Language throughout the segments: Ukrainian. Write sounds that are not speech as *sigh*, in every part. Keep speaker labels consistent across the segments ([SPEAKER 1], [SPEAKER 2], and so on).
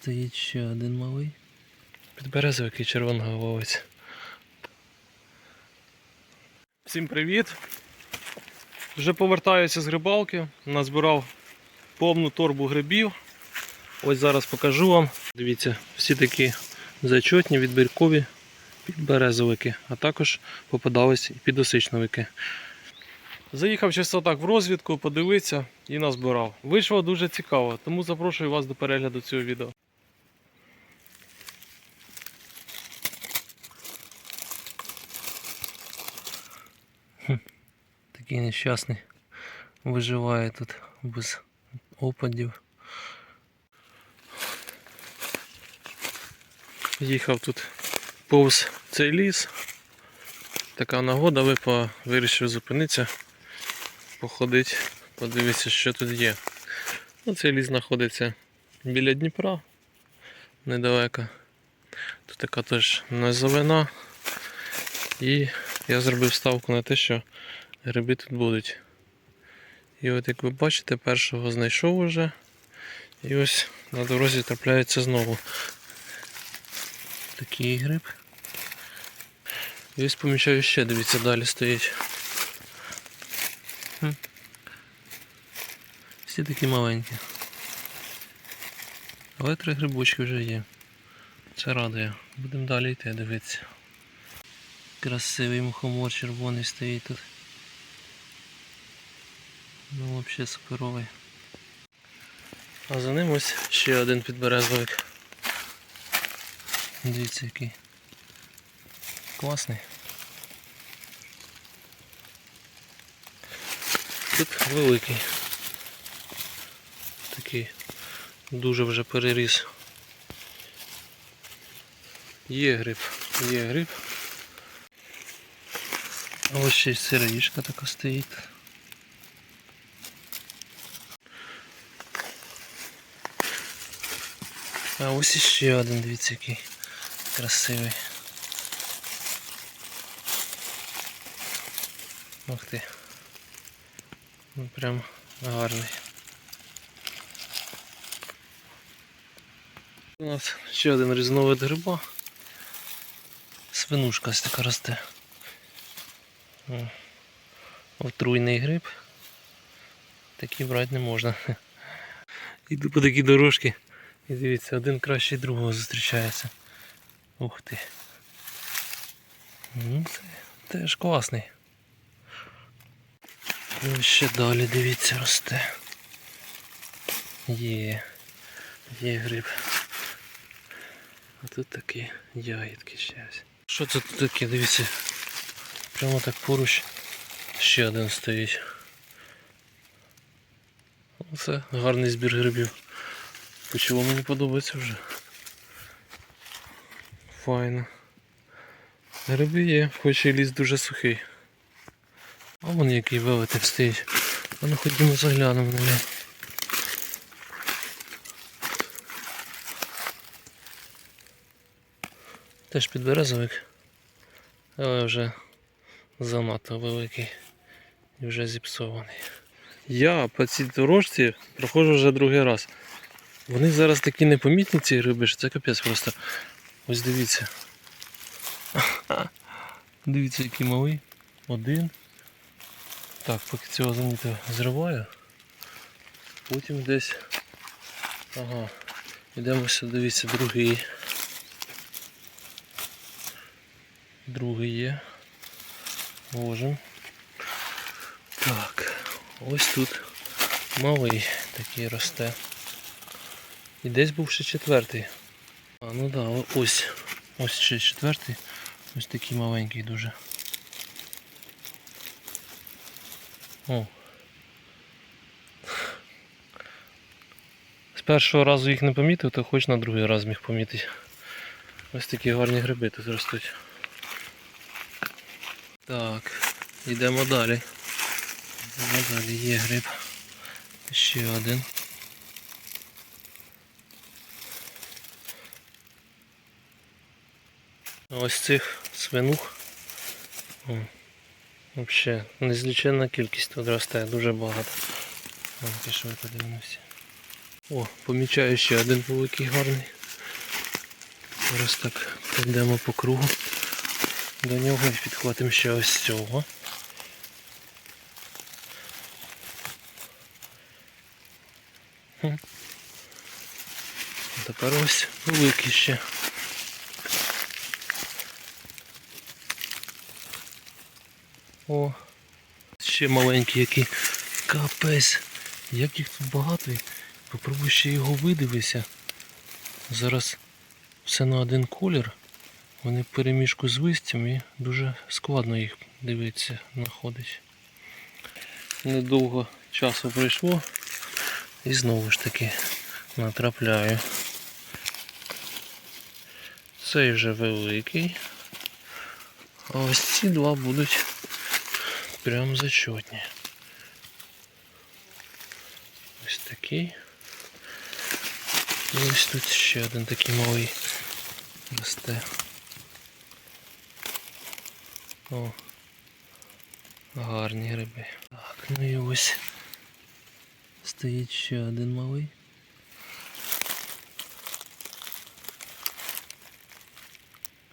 [SPEAKER 1] стоїть ще один малий. Підберезовик і червоноголовець. Всім привіт! Вже повертаюся з грибалки. Назбирав повну торбу грибів. Ось зараз покажу вам. Дивіться, всі такі зачетні, відбіркові підберезовики, а також попадались і підосичновики. Заїхав чисто так в розвідку, подивитися і назбирав. Вийшло дуже цікаво, тому запрошую вас до перегляду цього відео. Такий нещасний виживає тут без опадів. Їхав тут повз цей ліс. Така нагода випала, вирішив зупинитися, походити, подивитися, що тут є. Ну, цей ліс знаходиться біля Дніпра, недалеко. Тут така теж низовина. І я зробив ставку на те, що гриби тут будуть. І от як ви бачите, першого знайшов уже. І ось на дорозі трапляється знову такий гриб. І ось помічаю ще, дивіться, далі стоїть. Всі такі маленькі. Але три грибочки вже є. Це радує. Будемо далі йти, дивитися. Красивий мухомор червоний стоїть тут. Ну взагалі суперовий. А за ним ось ще один підберезовик. Дивіться який. Класний. Тут великий. Такий дуже вже переріс. Є гриб, є гриб. А ось ще й сироїшка така стоїть. А ось іще один, дивіться який красивий. Ух ти. Ну прям гарний. У нас ще один різновид гриба. Свинушка ось така росте. Отруйний гриб. Такий брати не можна. Іду по такій дорожці. І дивіться, один краще другого зустрічається. Ух ти. Ну, це теж класний. Ну, ще далі дивіться росте. Є. Є гриб. А тут такі ягідки ще. Що це тут таке? Дивіться. Прямо так поруч ще один стоїть. Оце гарний збір грибів. Почало мені подобається вже. Файно. Гриби є, хоч і ліс дуже сухий. А вон який велетень стоїть. А ну ходімо заглянемо на нього. Теж підберезовик, але вже занадто великий і вже зіпсований. Я по цій дорожці проходжу вже другий раз. Вони зараз такі непомітні ці гриби, що це капець просто. Ось дивіться. *laughs* Дивіться, який малий. Один. Так, поки цього заміта зриваю. Потім десь. Ага. Йдемо сюди, дивіться, другий. Другий є. Ложим. Так, ось тут малий такий росте. І десь був ще четвертий. А, ну да, ось. Ось ще четвертий. Ось такий маленький дуже. О. З першого разу їх не помітив, то хоч на другий раз міг помітити. Ось такі гарні гриби тут ростуть. Так, йдемо далі. Йдемо далі, є гриб. Ще один. Ось цих свинух. Взагалі незліченна кількість тут росте, дуже багато. О, пішли подивимося. О, помічаю ще один великий гарний. Зараз так пройдемо по кругу. До нього підхватимо ще ось цього. Тепер ось великий ще. О, ще маленький який. Капець. Як їх тут багато. Попробуй ще його видивися. Зараз все на один колір. Вони в переміжку з листям і дуже складно їх дивитися, знаходить. Недовго часу пройшло і знову ж таки натрапляю. Цей вже великий. А ось ці два будуть прям зачетні. Ось такий. І ось тут ще один такий малий росте. О, гарні гриби. Так, ну і ось стоїть ще один малий.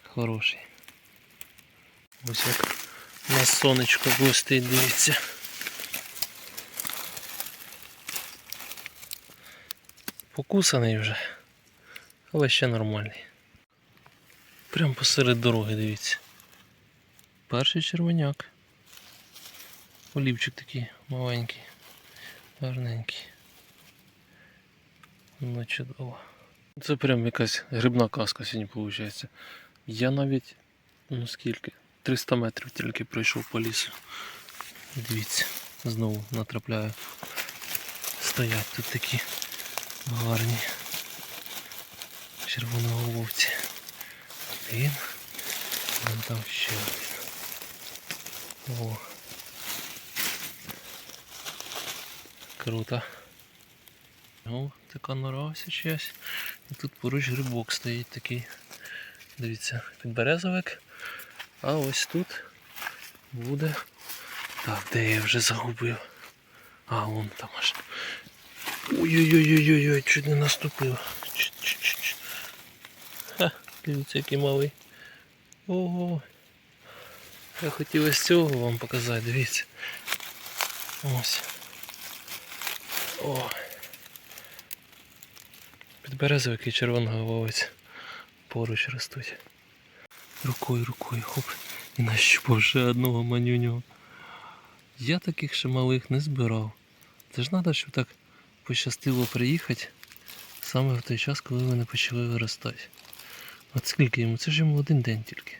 [SPEAKER 1] Хороший. Ось як на сонечко блистить, дивіться. Покусаний вже, але ще нормальний. Прямо посеред дороги, дивіться. Перший червоняк. Олівчик такий маленький, гарненький. Ну чудово. Це прям якась грибна казка сьогодні виходить. Я навіть, ну скільки, 300 метрів тільки пройшов по лісу. Дивіться, знову натрапляю. Стоять тут такі гарні червоноголовці. Один. Вон там ще один. О. Круто. О, така нора ось чиясь. І тут поруч грибок стоїть такий. Дивіться, підберезовик. А ось тут буде. Так, де я вже загубив? А, вон там аж. Ой-ой-ой-ой-ой, чуть не наступив. Чуть-чуть. Ха, дивіться, який малий. Ого. Я хотів ось цього вам показати, дивіться. Ось. О. Підберезовик і червоноголовець поруч ростуть. Рукою, рукою, хоп. І нащупав ще одного манюнього. Я таких ще малих не збирав. Це ж треба, щоб так пощастило приїхати саме в той час, коли вони почали виростати. От скільки йому? Це ж йому один день тільки.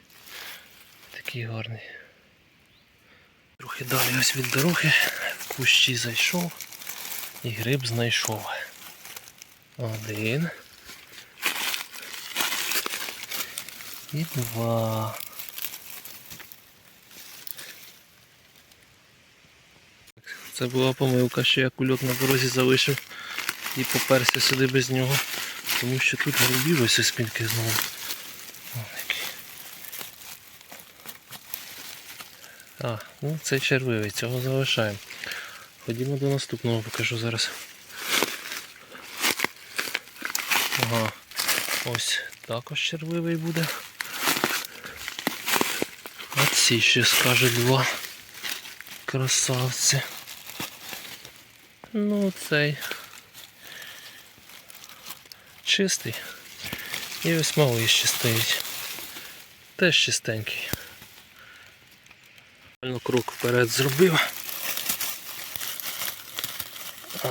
[SPEAKER 1] Такий гарний. Трохи далі ось від дороги, в кущі зайшов і гриб знайшов. Один. І два. Це була помилка, що я кульок на дорозі залишив і поперся сюди без нього. Тому що тут грибів ось із спинки знову. О, який. А, ну це червивий, цього залишаємо. Ходімо до наступного, покажу зараз. Ага, ось також червивий буде. А ці ще скажуть два красавці. Ну цей чистий. І ось малий ще стоїть. Теж чистенький. Реально крок вперед зробив. Ой.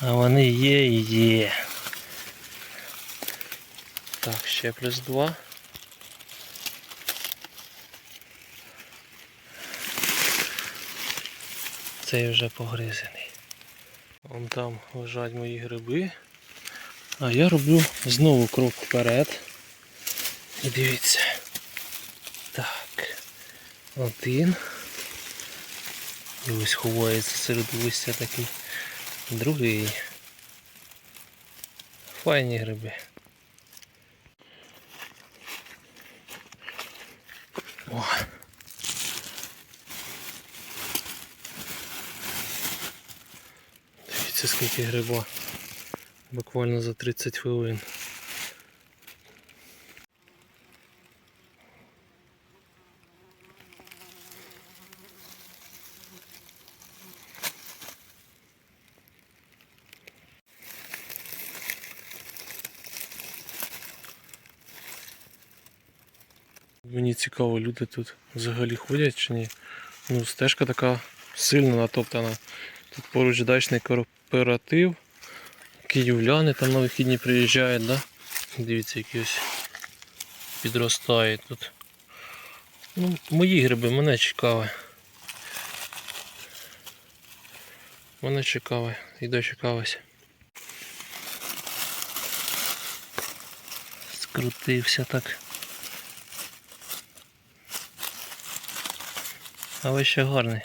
[SPEAKER 1] А вони є і є. Так, ще плюс два. Цей вже погризений. Вон там лежать мої гриби. А я роблю знову крок вперед. І дивіться. Так. Один. І ось ховається серед листя такий. Другий. Файні гриби. О. Дивіться скільки гриба. Буквально за 30 хвилин. Мені цікаво, люди тут взагалі ходять чи ні. Ну, стежка така сильно натоптана. Тут поруч дачний кооператив. Київляни там на вихідні приїжджають, да? Дивіться, які ось підростають тут. Ну, мої гриби, мене цікаве. Мене цікаве і дочекалося. Скрутився так. Але ще гарний.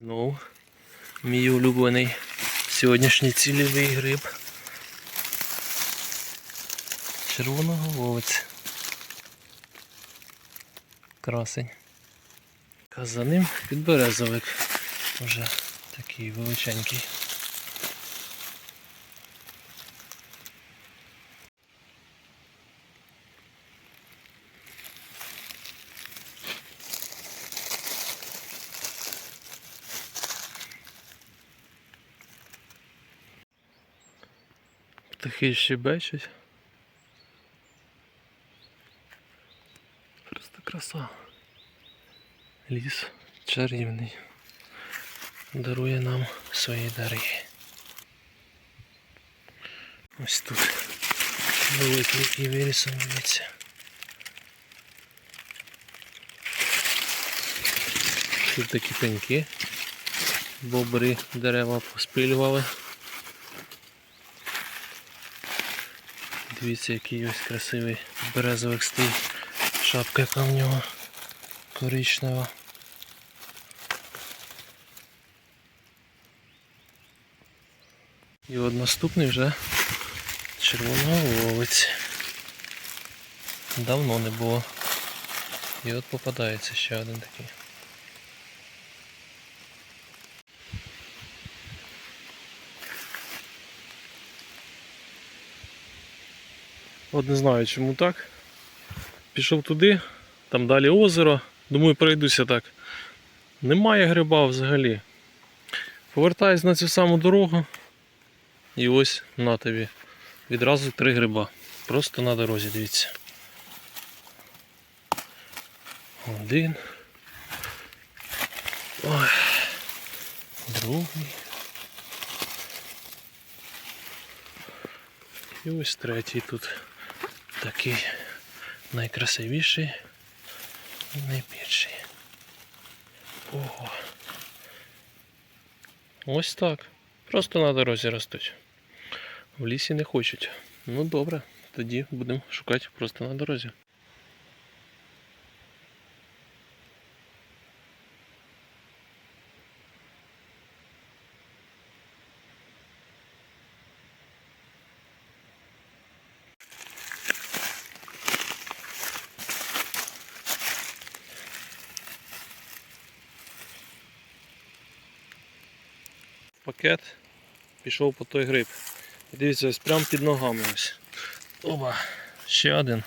[SPEAKER 1] Ну, мій улюблений сьогоднішній цільовий гриб. Червоноголовець. Красень. А за ним підберезовик. Уже такий величенький. Птахи щебечуть. Просто краса. Ліс чарівний. Дарує нам свої дари. Ось тут великий який вирісується. Тут такі пеньки. Бобри дерева поспилювали. Дивіться, який ось красивий березовик стоїть. Шапка яка в нього коричнева. І от наступний вже червоноголовець. Давно не було. І от попадається ще один такий. От не знаю чому так. Пішов туди, там далі озеро. Думаю, пройдуся так. Немає гриба взагалі. Повертаюсь на цю саму дорогу. І ось на тобі. Відразу три гриба. Просто на дорозі, дивіться. Один. Ой. Другий. І ось третій тут такий найкрасивіший і найбільший. Ого. Ось так. Просто на дорозі ростуть. В лісі не хочуть. Ну добре, тоді будемо шукати просто на дорозі. Пакет, пішов по той гриб. Дивіться, ось прямо під ногами ось. Оба, ще один.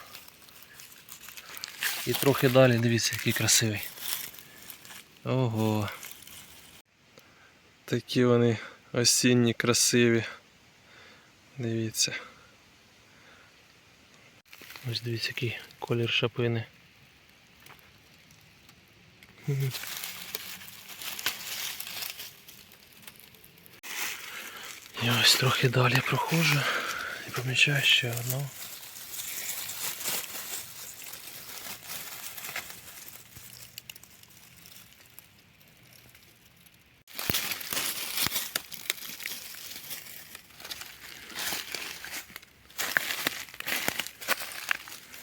[SPEAKER 1] І трохи далі, дивіться, який красивий. Ого. Такі вони осінні, красиві. Дивіться. Ось дивіться, який колір шапини. Мгм. Я ось трохи далі проходжу і помічаю ще одну.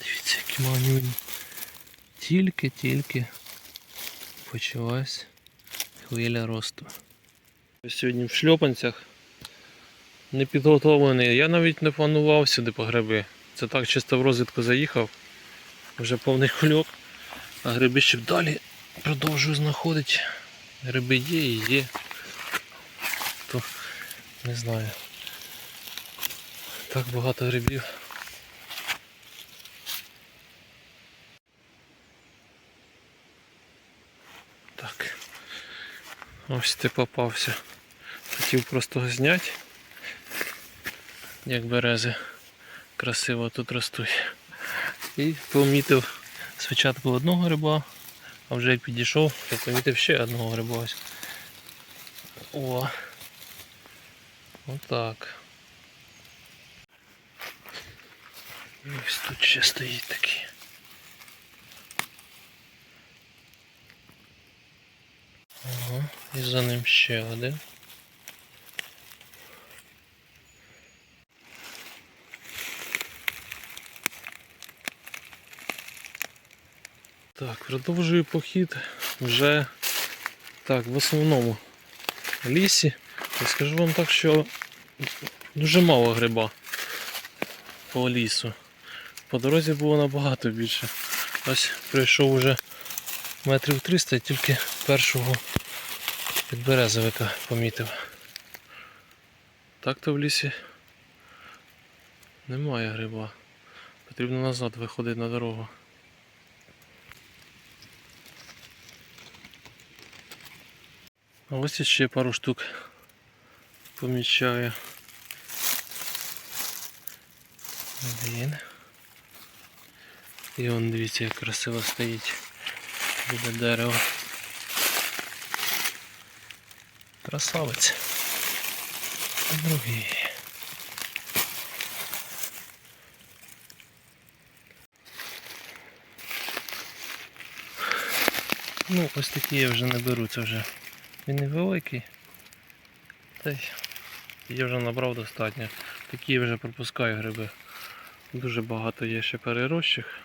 [SPEAKER 1] Дивіться, які манюні. Тільки-тільки почалась хвиля росту. Сьогодні в шльопанцях Не підготовлений. Я навіть не планував сюди по гриби. Це так чисто в розвідку заїхав. Вже повний хльоп. А гриби ще далі продовжую знаходити. Гриби є і є. Не знаю. Так багато грибів. Так. Ось ти попався. Хотів просто зняти, як берези красиво тут ростуть. І помітив спочатку одного гриба, а вже як підійшов, то помітив ще одного гриба. О. Отак. Ось тут ще стоїть такий. Ага, і за ним ще один. Так, продовжую похід вже так, в основному лісі. Я скажу вам так, що дуже мало гриба по лісу. По дорозі було набагато більше. Ось пройшов уже метрів 300 і тільки першого підберезовика помітив. Так то в лісі немає гриба. Потрібно назад виходити на дорогу. ось ще пару штук помічаю. Один. І он дивіться, як красиво стоїть біля дерева. Красавець. І другий. Ну, ось такі я вже не беру, це вже він невеликий. Та й я вже набрав достатньо. Такі вже пропускаю гриби. Дуже багато є ще перерощих.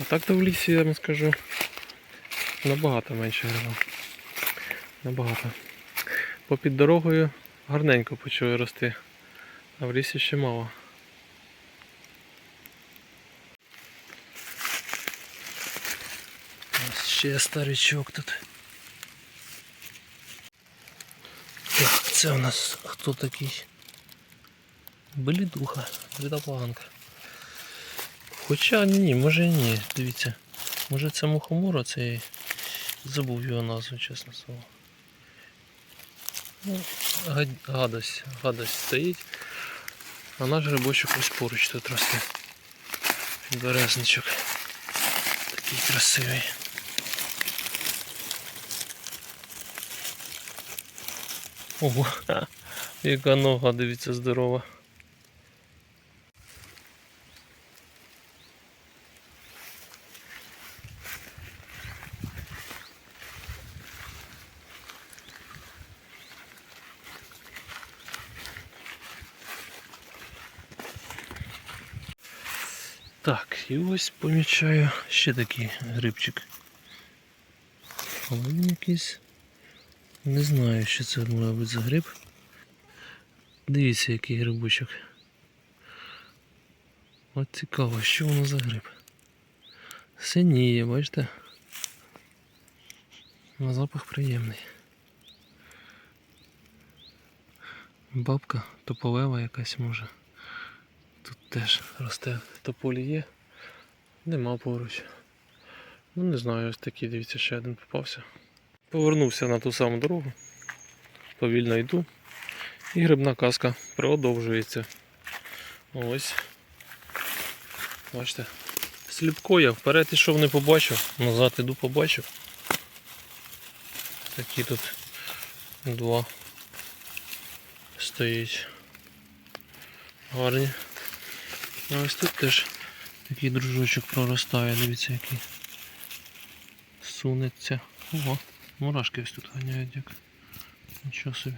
[SPEAKER 1] А так то в лісі, я вам скажу, набагато менше грибів. Набагато. Попід дорогою гарненько почали рости, а в лісі ще мало. Ще старичок тут. Так, це у нас хто такий? Блідуха, блідопланка. Хоча ні, може ні, дивіться. Може це мухомор, цей забув його назву, чесно слово. Ну, гадость, гадость стоїть. А наш грибочок ось поруч тут росте. Підберезничок. Такий красивий. Ого, яка нога, дивіться, здорова. Так, і ось помічаю ще такий грибчик. Він якийсь. Не знаю, що це може бути за гриб. Дивіться, який грибочок. От цікаво, що воно за гриб. Синіє, бачите? На запах приємний. Бабка тополева якась може. Тут теж росте тополі є. Нема поруч. Ну не знаю, ось такий, дивіться, ще один попався. Повернувся на ту саму дорогу. Повільно йду. І грибна казка продовжується. Ось. Бачите. Сліпко я вперед ішов, не побачив, назад іду побачив. Такі тут два стоїть. Гарні. А ось тут теж такий дружочок проростає, дивіться який. Сунеться. Ого, мурашки ось тут ганяють як. Нічого собі.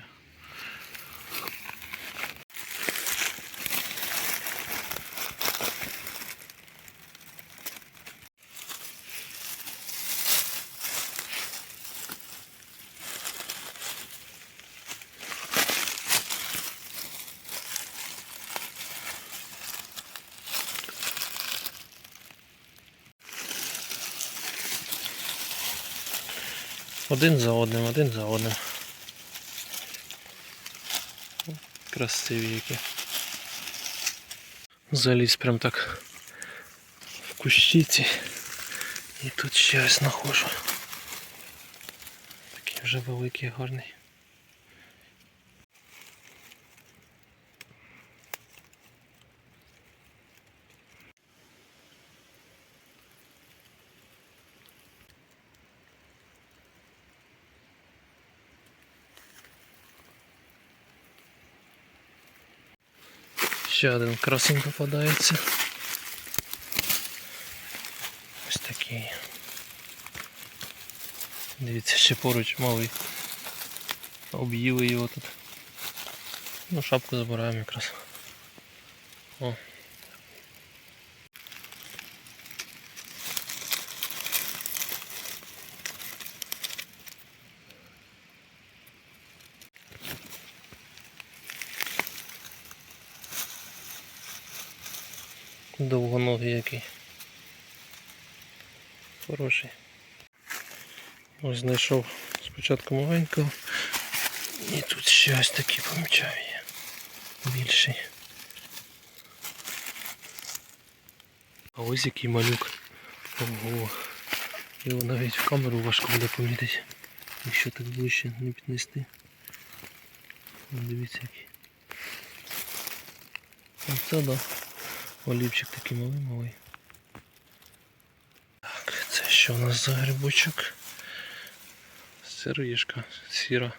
[SPEAKER 1] Один за одним, один за одним. Красиві які. Заліз прям так в кущиці. І тут ще ось. Такий вже великий, гарний. Ще один красень попадається. Ось такий. Дивіться, ще поруч малий. Об'їли його тут. Ну, шапку забираємо якраз. О. Довгоногий який. Хороший. Ось знайшов спочатку маленького. І тут ще ось такий помічаю є. Більший. А ось який малюк. Ого. Його навіть в камеру важко буде помітити. Якщо так ближче не піднести. Дивіться який. Оце да. Олівчик такий малий малий. Так, це що у нас за грибочок? Сироїшка сіра.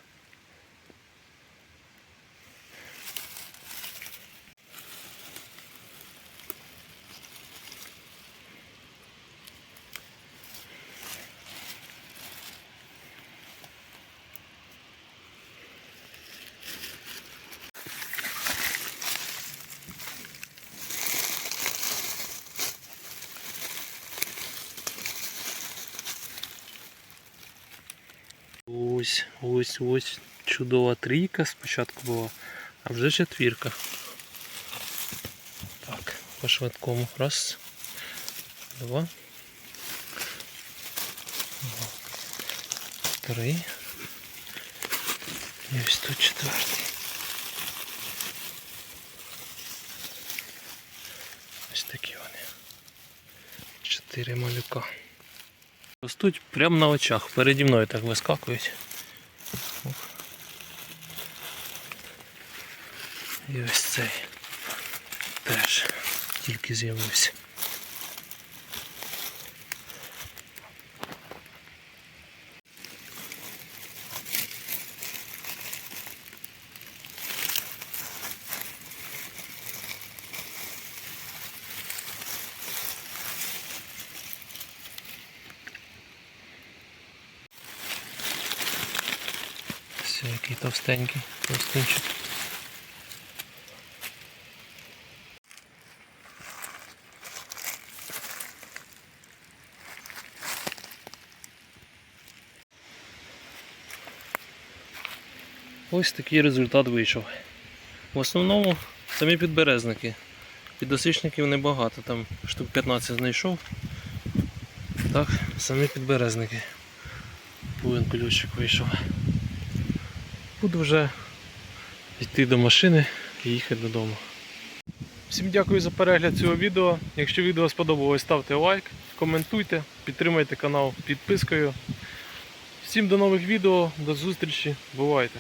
[SPEAKER 1] Ось, ось, ось чудова трійка спочатку була, а вже четвірка. Так, по швидкому. Раз, два. Три. І ось тут четвертий. Ось такі вони. Чотири малюка. Ростуть прямо на очах, переді мною так вискакують. Оп. І ось цей теж тільки з'явився. Все, який товстенький, товстинчик. Ось такий результат вийшов. В основному самі підберезники. Підосичників небагато, там штук 15 знайшов. Так, самі підберезники. Повен ключик вийшов. Буду вже йти до машини і їхати додому. Всім дякую за перегляд цього відео. Якщо відео сподобалось, ставте лайк, коментуйте, підтримайте канал підпискою. Всім до нових відео, до зустрічі, бувайте!